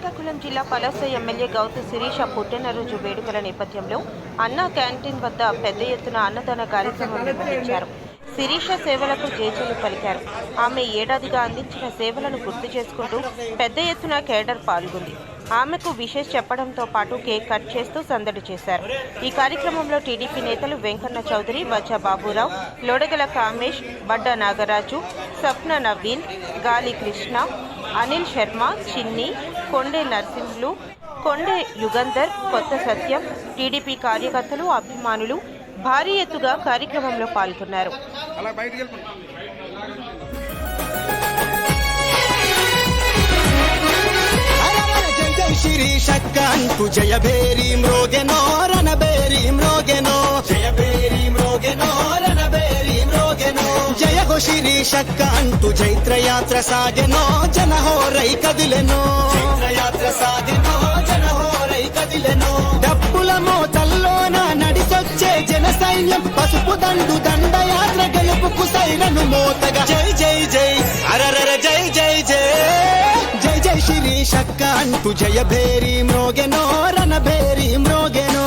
శ్రీకాకుళం జిల్లా పలాస ఎమ్మెల్యే గౌతు శిరీష పుట్టినరోజు వేడుకల నేపథ్యంలో అన్నా క్యాంటీన్ వద్ద పెద్ద ఎత్తున అన్నదాన కార్యక్రమం నిర్వహించారు. శిరీష సేవలకు జేజేలు పలికారు. ఆమె ఏడాదిగా అందించిన సేవలను గుర్తు చేసుకుంటూ పెద్ద ఎత్తున కేడర్ పాల్గొంది. ఆమెకు విషేష్ చెప్పడంతో పాటు కేక్ కట్ చేస్తూ సందడి చేశారు. ఈ కార్యక్రమంలో టీడీపీ నేతలు వెంకన్న చౌదరి బచ్చా బాబురావు లోడగల కామేష్ బడ్డ నాగరాజు సప్న నవీన్ గాలి కృష్ణ అనిల్ శర్మ చిన్ని కొండే నరసింహులు కొండే యుగంధర్ కొత్త సత్యం టీడీపీ కార్యకర్తలు అభిమానులు భారీ ఎత్తుగా కార్యక్రమంలో పాల్గొన్నారు. అలా బయటికి వెళ్ళిపో జయ హో శ్రీ శక్కంటు చైత్రయాత్ర సాగెనో జన హోరై కదిలెనో. చైత్రయాత్ర సాగెనో జన హోరై కదిలెనో. డప్పుల మోతల్లోన నడిసొచ్చే జన సైన్యం పసుపు దండు దండయాత్ర గెలుపుకు సైరను మోతగా. జై జై జై అరరర జై జై జై. జై జై శ్రీ శక్క అంటూ జయ భేరి మ్రోగెనో రణ భేరి మ్రోగెనో.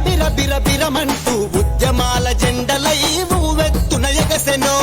బిర బిర బిరమంటూ ఉద్యమాల జెండలై ఊవెత్తున ఎగసెనో